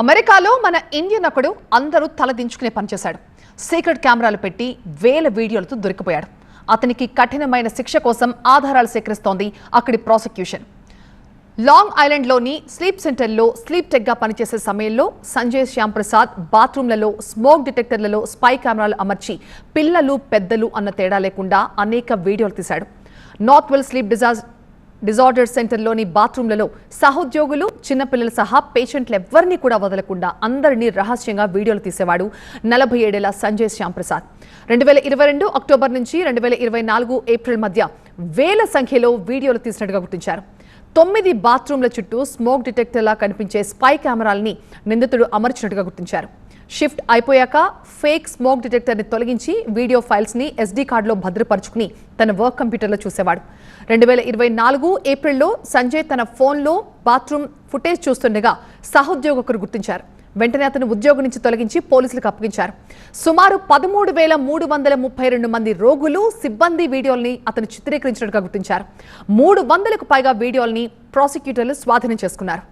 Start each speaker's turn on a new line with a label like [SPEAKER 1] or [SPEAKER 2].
[SPEAKER 1] అమెరికాలో మన ఇండియన్ ఒకడు అందరూ తలదించుకునే పనిచేశాడు సీక్రెట్ కెమెరాలు పెట్టి వేల వీడియోలతో దొరికిపోయాడు. అతనికి కఠినమైన శిక్ష కోసం ఆధారాలు సేకరిస్తోంది అక్కడి ప్రాసిక్యూషన్. లాంగ్ ఐలాండ్లోని స్లీప్ సెంటర్లో స్లీప్ టెక్గా పనిచేసే సమయంలో సంజయ్ శ్యామ్ ప్రసాద్ బాత్రూంలలో స్మోక్ డిటెక్టర్లలో స్పై కెమెరాలు అమర్చి పిల్లలు పెద్దలు అన్న తేడా లేకుండా అనేక వీడియోలు తీశాడు. నార్త్ వెల్ స్లీప్ డిజాస్ డిజార్డర్ సెంటర్లోని బాత్రూంలలో సహోద్యోగులు చిన్నపిల్లలు సహా పేషెంట్లు ఎవ్వరినీ కూడా వదలకుండా అందరినీ రహస్యంగా వీడియోలు తీసేవాడు నలభై ఏడేళ్ళ సంజయ్ శ్యామ్ ప్రసాద్. రెండు వేల ఇరవై రెండు అక్టోబర్ నుంచి రెండు వేల ఇరవై నాలుగు ఏప్రిల్ మధ్య వేల సంఖ్యలో వీడియోలు తీసినట్టుగా గుర్తించారు. తొమ్మిది బాత్రూంల చుట్టూ స్మోక్ డిటెక్టర్లా కనిపించే స్పై కెమెరాల్ని నిందితుడు అమర్చినట్టుగా గుర్తించారు. షిఫ్ట్ అయిపోయాక ఫేక్ స్మోక్ డిటెక్టర్ని తొలగించి వీడియో ఫైల్స్ని ఎస్డీ కార్డులో భద్రపరుచుకుని తన వర్క్ కంప్యూటర్లో చూసేవాడు. రెండు వేల ఇరవై నాలుగు ఏప్రిల్లో సంజయ్ తన ఫోన్లో బాత్రూమ్ ఫుటేజ్ చూస్తుండగా సహోద్యోగకులు గుర్తించారు. వెంటనే అతను ఉద్యోగం నుంచి తొలగించి పోలీసులకు అప్పగించారు. సుమారు పదమూడు వేల మూడు వందల ముప్పై రెండు మంది రోగులు సిబ్బంది వీడియోల్ని అతను చిత్రీకరించినట్టుగా గుర్తించారు. మూడు వందలకు పైగా వీడియోల్ని ప్రాసిక్యూటర్లు స్వాధీనం చేసుకున్నారు.